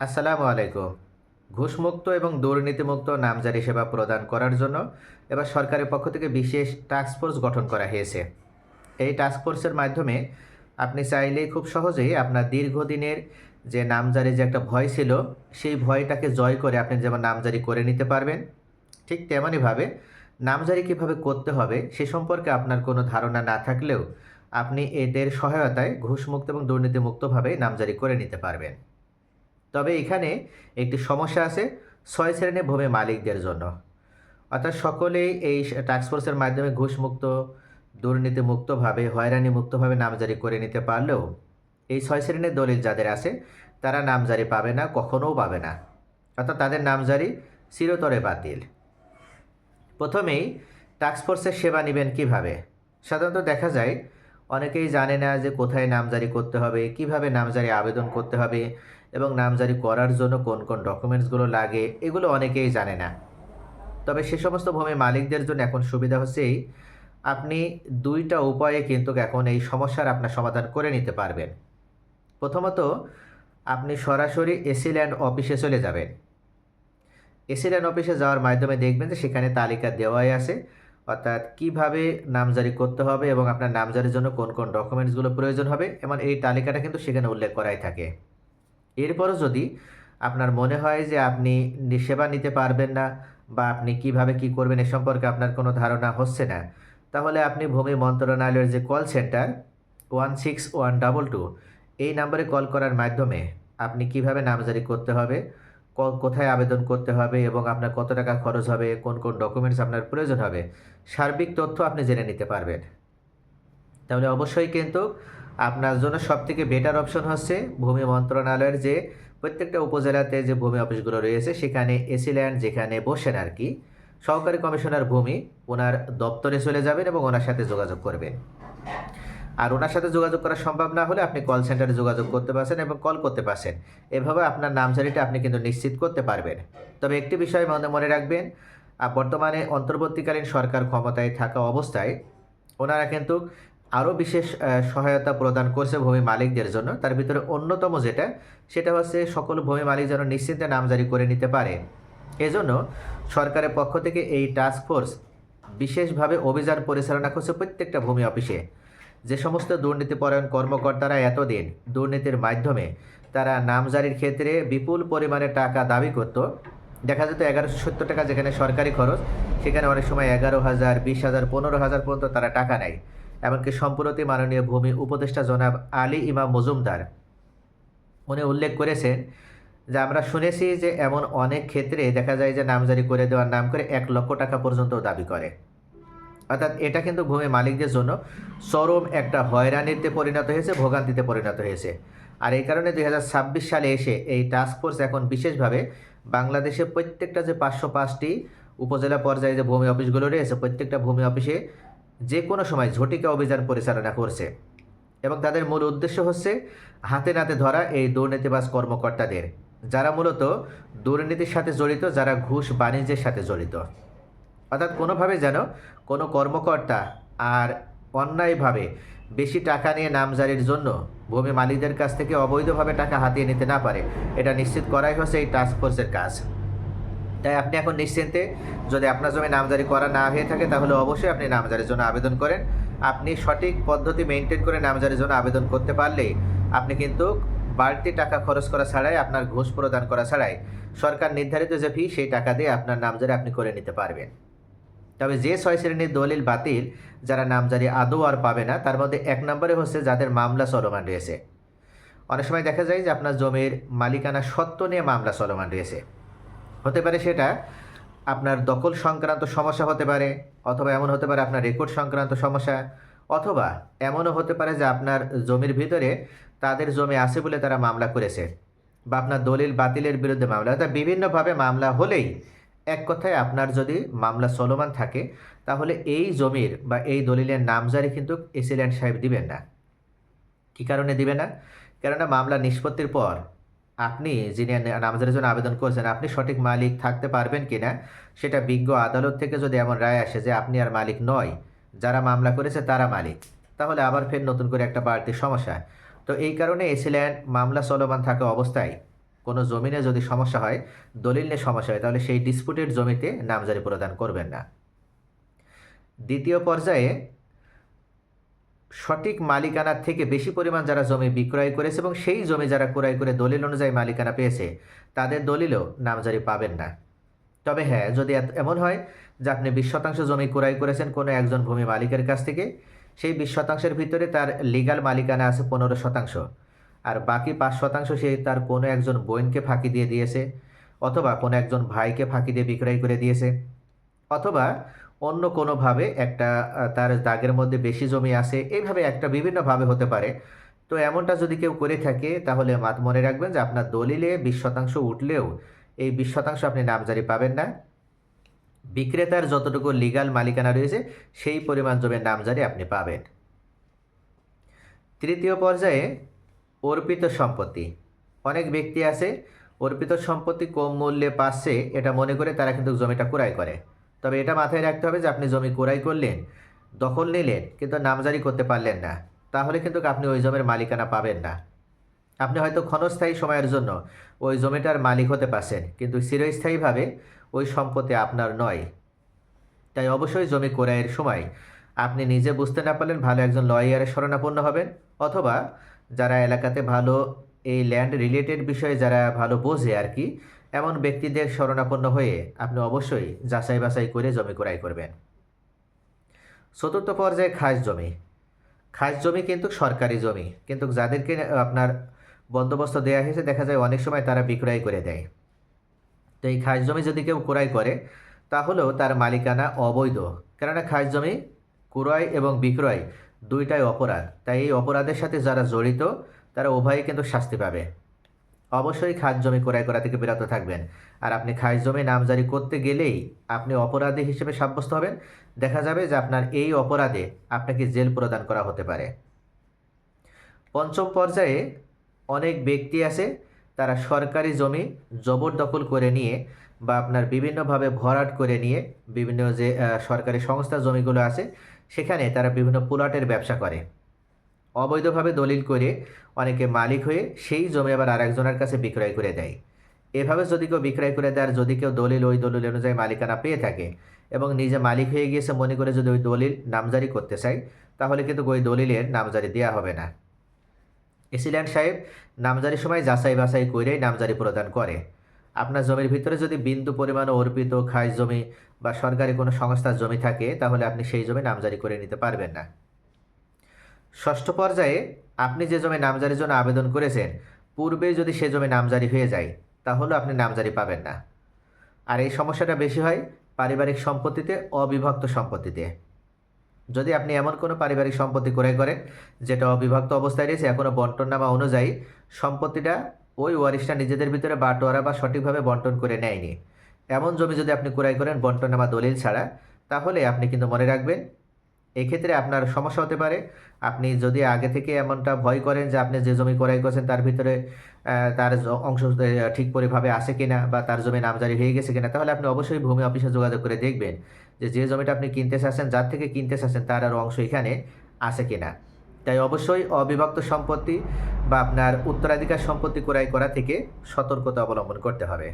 আসসালামু আলাইকুম। ঘুষমুক্ত এবং দুর্নীতিমুক্ত নামজারি সেবা প্রদান করার জন্য এবার সরকারের পক্ষ থেকে বিশেষ টাস্কফোর্স গঠন করা হয়েছে। এই টাস্কফোর্সের মাধ্যমে আপনি চাইলেই খুব সহজেই আপনার দীর্ঘদিনের যে নামজারি যে একটা ভয় ছিল, সেই ভয়টাকে জয় করে আপনি যেমন নামজারি করে নিতে পারবেন, ঠিক তেমনইভাবে নামজারি কীভাবে করতে হবে সে সম্পর্কে আপনার কোনো ধারণা না থাকলেও আপনি এদের সহায়তায় ঘুষমুক্ত এবং দুর্নীতিমুক্তভাবে নামজারি করে নিতে পারবেন। তবে এখানে একটি সমস্যা আছে। ছয় শ্রেণির ভূমি মালিকদের জন্য। অর্থাৎ সকলেই এই টাস্কফোর্সের মাধ্যমে ঘুষমুক্ত, দুর্নীতিমুক্তভাবে, হয়রানিমুক্তভাবে নামজারি করে নিতে পারলেও এই ছয় শ্রেণির দলিল যাদের আছে, তারা নামজারি পাবে না, কখনও পাবে না। অর্থাৎ তাদের নামজারি চিরতরে বাতিল। প্রথমেই টাস্কফোর্সের সেবা নেবেন কীভাবে? সাধারণত দেখা যায়, অনেকেই জানে না যে কোথায় নামজারি করতে হবে, কীভাবে নামজারি আবেদন করতে হবে এবং নামজারি করার জন্য কোন কোন ডকুমেন্টসগুলো লাগে, এগুলো অনেকেই জানে না। তবে সে সমস্ত ভূমি মালিকদের জন্য এখন সুবিধা হচ্ছে আপনি দুইটা উপায়ে কিন্তু এখন এই সমস্যার আপনার সমাধান করে নিতে পারবেন। প্রথমত, আপনি সরাসরি এসি ল্যান্ড অফিসে চলে যাবেন। এসি ল্যান্ড অফিসে যাওয়ার মাধ্যমে দেখবেন যে সেখানে তালিকা দেওয়াই আছে, অর্থাৎ কীভাবে নামজারি করতে হবে এবং আপনার নামজারির জন্য কোন কোন ডকুমেন্টসগুলো প্রয়োজন হবে, এবং এই তালিকাটা কিন্তু সেখানে উল্লেখ করাই থাকে। এরপরও যদি আপনার মনে হয় যে আপনি সেবা নিতে পারবেন না বা আপনি কীভাবে কি করবেন এ সম্পর্কে আপনার কোনো ধারণা হচ্ছে না, তাহলে আপনি ভূমি মন্ত্রণালয়ের যে call centre one six one double two এই নাম্বারে কল করার মাধ্যমে আপনি কীভাবে নামজারি করতে হবে কোথায় আবেদন করতে হবে এবং আপনার কত টাকা খরচ হবে, কোন কোন ডকুমেন্টস আপনার প্রয়োজন হবে, সার্বিক তথ্য আপনি জেনে নিতে পারবেন। তাহলে অবশ্যই কিন্তু আপনার জন্য সবথেকে বেটার অপশন হচ্ছে ভূমি মন্ত্রণালয়ের যে প্রত্যেকটা উপজেলাতে যে ভূমি অফিসগুলো রয়েছে, সেখানে এসি ল্যান্ড যেখানে বসেন আর কি, সহকারী কমিশনার ভূমি ওনার দপ্তরে চলে যাবেন এবং ওনার সাথে যোগাযোগ করবেন। আর ওনার সাথে যোগাযোগ করা সম্ভব না হলে আপনি কল সেন্টারে যোগাযোগ করতে পারছেন এবং কল করতে পারছেন। এভাবে আপনার নামজারিটা আপনি কিন্তু নিশ্চিত করতে পারবেন। তবে একটি বিষয় মনে মনে রাখবেন বর্তমানে অন্তর্বর্তীকালীন সরকার ক্ষমতায় থাকা অবস্থায় ওনারা কিন্তু আরও বিশেষ সহায়তা প্রদান করছে ভূমি মালিকদের জন্য। তার ভিতরে অন্যতম যেটা, সেটা হচ্ছে সকল ভূমি মালিক যেন নিশ্চিন্তে নামজারি করে নিতে পারে। এজন্য সরকারের পক্ষ থেকে এই টাস্ক ফোর্স বিশেষভাবে অভিযান পরিচালনা করছে প্রত্যেকটা ভূমি অফিসে। যে সমস্ত দুর্নীতিপরায়ণ কর্মকর্তারা এতদিন দুর্নীতির মাধ্যমে তারা নামজারির ক্ষেত্রে বিপুল পরিমাণে টাকা দাবি করত। দেখা যেত এগারোশো সত্তর টাকা যেখানে সরকারি খরচ, সেখানে অনেক সময় এগারো হাজার, বিশ হাজার, পনেরো হাজার পর্যন্ত তারা টাকা নেয়। এমনকি সম্প্রতি মাননীয় ভূমি উপদেষ্টা জনাব আলী ইমাম মজুমদার। উনি উল্লেখ করেছেন যে, আমরা শুনেছি যে এমন অনেক ক্ষেত্রে দেখা যায় যে নামজারি করে দেওয়ার নাম করে এক লক্ষ টাকা পর্যন্ত দাবি করে। অর্থাৎ এটা কিন্তু ভূমি মালিকদের জন্য চরম একটা হয়রানিতে পরিণত হয়েছে, ভোগান্তিতে পরিণত হয়েছে। আর এই কারণে দুই হাজার ছাব্বিশ সালে এসে এই টাস্ক ফোর্স এখন বিশেষভাবে বাংলাদেশের প্রত্যেকটা যে পাঁচশো পাঁচটি উপজেলা পর্যায়ে যে ভূমি অফিসগুলো রয়েছে, প্রত্যেকটা ভূমি অফিসে যে কোনো সময় ঝটিকা অভিযান পরিচালনা করছে এবং তাদের মূল উদ্দেশ্য হচ্ছে হাতে নাতে ধরা এই দুর্নীতিবাজ কর্মকর্তাদের, যারা মূলত দুর্নীতির সাথে জড়িত, যারা ঘুষ বাণিজ্যের সাথে জড়িত। অর্থাৎ কোনোভাবে যেন কোনো কর্মকর্তা আর অন্যায়ভাবে বেশি টাকা নিয়ে নামজারির জন্য ভূমি মালিকদের কাছ থেকে অবৈধভাবে টাকা হাতিয়ে নিতে না পারে, এটা নিশ্চিত করাই হচ্ছে এই টাস্ক ফোর্সের কাজ। তাই আপনি এখন নিশ্চিন্তে যদি আপনার জমি নামজারি করা না হয়ে থাকে, তাহলে অবশ্যই আপনি নামজারির জন্য আবেদন করেন। আপনি সঠিক পদ্ধতি মেনটেন করে নামজারির জন্য আবেদন করতে পারলে আপনি কিন্তু বাড়তি টাকা খরচ করা ছাড়াই আপনার ঘুষ প্রদান করা ছাড়াই সরকার নির্ধারিত যে ফি সেই টাকা দিয়ে আপনার নামজারি আপনি করে নিতে পারবেন। তবে যে ছয় শ্রেণির দলিল বাতিল, যারা নামজারি আদৌ আর পাবে না, তার মধ্যে এক নম্বরে হচ্ছে যাদের মামলা চলমান রয়েছে। অনেক সময় দেখা যায় যে আপনার জমির মালিকানা সত্ত্ব নিয়ে মামলা চলমান রয়েছে। হতে পারে সেটা আপনার দখল সংক্রান্ত সমস্যা হতে পারে, অথবা এমন হতে পারে আপনার রেকর্ড সংক্রান্ত সমস্যা, অথবা এমনও হতে পারে যে আপনার জমির ভিতরে তাদের জমি আছে বলে তারা মামলা করেছে, বা আপনার দলিল বাতিলের বিরুদ্ধে মামলা। অর্থাৎ বিভিন্নভাবে মামলা হলেই এক কথায় আপনার যদি মামলা চলমান থাকে, তাহলে এই জমির বা এই দলিলের নামজারি কিন্তু এসিল্যান্ড সাহেব দিবেন না। কী কারণে দিবে না? কেননা মামলা নিষ্পত্তির পর আপনি যিনি নামজারির জন্য আবেদন করছেন, আপনি সঠিক মালিক থাকতে পারবেন কি না সেটা বিজ্ঞ আদালত থেকে যদি এমন রায় আসে যে আপনি আর মালিক নয়, যারা মামলা করেছে তারা মালিক, তাহলে আবার ফের নতুন করে একটা বাড়তি সমস্যা। তো এই কারণে এসিল্যান্ড মামলা চলমান থাকা অবস্থায়। কোনো জমিনে যদি সমস্যা হয়, দলিল নিয়ে সমস্যা হয়, তাহলে সেই ডিসপুটেড জমিতে নামজারি প্রদান করবেন না। দ্বিতীয় পর্যায়ে সঠিক মালিকানার থেকে বেশি পরিমাণ যারা জমি বিক্রয় করেছে এবং সেই জমি যারা ক্রয় করে দলিল অনুযায়ী মালিকানা পেয়েছে, তাদের দলিলও নামজারি পাবেন না। তবে হ্যাঁ যদি এমন হয় যে আপনি বিশ শতাংশ জমি ক্রয় করেছেন কোনো একজন ভূমি মালিকের কাছ থেকে, সেই বিশ শতাংশের ভিতরে তার লিগাল মালিকানা আছে পনেরো শতাংশ। আর বাকি পাঁচ শতাংশ সে তার কোনো একজন বোনকে ফাঁকি দিয়ে দিয়েছে, অথবা কোনো একজন ভাইকে ফাঁকি দিয়ে বিক্রয় করে দিয়েছে, অথবা অন্য কোনোভাবে একটা তার দাগের মধ্যে বেশি জমি আছে, এইভাবে একটা বিভিন্নভাবে হতে পারে। তো এমনটা যদি কেউ করে থাকে, তাহলে মাত মনে রাখবেন যে আপনার দলিলে বিশ শতাংশ উঠলেও এই বিশ শতাংশ আপনি নামজারি পাবেন না। বিক্রেতার যতটুকু লিগাল মালিকানা রয়েছে, সেই পরিমাণ জমির নামজারি আপনি পাবেন। তৃতীয় পর্যায়ে অর্পিত সম্পত্তি। অনেক ব্যক্তি আছে, অর্পিত সম্পত্তি কম মূল্যে পাচ্ছে, এটা মনে করে তারা কিন্তু জমিটা ক্রয় করে। তবে এটা মাথায় রাখতে হবে যে আপনি জমি ক্রয় করলেন, দখল নিলেন, কিন্তু নামজারি করতে পারলেন না। তাহলে কিন্তু আপনি ওই জমির মালিকানা পাবেন না। আপনি হয়তো ক্ষণস্থায়ী সময়ের জন্য ওই জমিটার মালিক হতে পারছেন, কিন্তু চিরস্থায়ীভাবে ওই সম্পত্তি আপনার নয়। তাই অবশ্যই জমি ক্রয়ের সময় আপনি নিজে বুঝতে না পারলেন ভালো একজন লয়ারের শরণাপন্ন হবেন, অথবা যারা এলাকাতে ভালো এই ল্যান্ড রিলেটেড বিষয়ে যারা ভালো বোঝে আর কি এমন ব্যক্তিদের শরণাপন্ন হয়ে আপনি অবশ্যই যাচাই বাছাই করে জমি ক্রয় করবেন। চতুর্থ পর্যায়ে খাস জমি। খাস জমি কিন্তু সরকারি জমি, কিন্তু যাদেরকে আপনার বন্দোবস্ত দেওয়া হয়েছে, দেখা যায় অনেক সময় তারা বিক্রয় করে দেয়। তো এই খাস জমি যদি কেউ ক্রয় করে, তাহলেও তার মালিকানা অবৈধ। কেননা খাস জমি ক্রয় এবং বিক্রয় দুইটাই অপরাধ। তাই এই অপরাধের সাথে যারা জড়িত, তারা উভয়ই কিন্তু শাস্তি পাবে। অবশ্যই খাস জমি ক্রয় করা থেকে বিরত থাকবেন। আর আপনি খাস জমি নামজারি করতে গেলেই আপনি অপরাধী হিসেবে সাব্যস্ত হবেন। দেখা যাবে যে আপনার এই অপরাধে আপনাকে জেল প্রদান করা হতে পারে। পঞ্চম পর্যায়ে অনেক ব্যক্তি আছে, তারা সরকারি জমি জবরদখল করে নিয়ে বা আপনার বিভিন্নভাবে ভরাট করে নিয়ে বিভিন্ন যে সরকারি সংস্থা জমিগুলো আছে, সেখানে তারা বিভিন্ন প্লটের ব্যবসা করে। অবৈধভাবে দলিল করে অনেকে মালিক হয়ে সেই জমি আবার আরেকজনের কাছে বিক্রয় করে দেয়। এভাবে যদি কেউ বিক্রয় করে দেয়, আর যদি কেউ দলিল, ওই দলিল অনুযায়ী মালিকানা পেয়ে থাকে এবং নিজে মালিক হয়ে গিয়েছে মনে করে যদি ওই দলিল নামজারি করতে চায়, তাহলে কিন্তু ওই দলিলের নামজারি দেওয়া হবে না। এসিল্যান্ড সাহেব নামজারির সময় যাচাই বাছাই করেই নামজারি প্রদান করে। আপনার জমির ভিতরে যদি বিন্দু পরিমাণ অর্পিত খাস জমি বা সরকারি কোনো সংস্থার জমি থাকে, তাহলে আপনি সেই জমি নামজারি করে নিতে পারবেন না। ষষ্ঠ পর্যায়ে আপনি যে জমি নামজারির জন্য আবেদন করেছেন, পূর্বে যদি সে জমি নামজারি হয়ে যায়, তাহলে আপনি নামজারি পাবেন না। আর এই সমস্যাটা বেশি হয় পারিবারিক সম্পত্তিতে, অবিভক্ত সম্পত্তিতে। যদি আপনি এমন কোনো পারিবারিক সম্পত্তি ক্রয় করেন, যেটা অবিভক্ত অবস্থায় রয়েছে এখনও বন্টননামা অনুযায়ী, সম্পত্তিটা ওই ওয়ারিশটা নিজেদের ভিতরে বাটোয়ারা বা সঠিকভাবে বন্টন করে নেয়নি। এমন জমি যদি আপনি ক্রয় করেন বন্টননামা দলিল ছাড়া, তাহলে আপনি কিন্তু মনে রাখবেন এক্ষেত্রে আপনার সমস্যা হতে পারে। আপনি যদি আগে থেকে এমনটা ভয় করেন যে আপনি যে জমি ক্রয় করছেন তার ভিতরে তার অংশ ঠিক পরিভাবে আছে কিনা বা তার জমি নামজারি হয়ে গেছে কিনা, তাহলে আপনি অবশ্যই ভূমি অফিসে যোগাযোগ করে দেখবেন যে যে জমিটা আপনি কিনতে চাচ্ছেন, যার থেকে কিনতে চাচ্ছেন তার আর অংশ এখানে আছে কিনা। তাই অবশ্যই অবিভক্ত সম্পত্তি বা আপনার উত্তরাধিকার সম্পত্তি ক্রয় করা থেকে সতর্কতা অবলম্বন করতে হবে।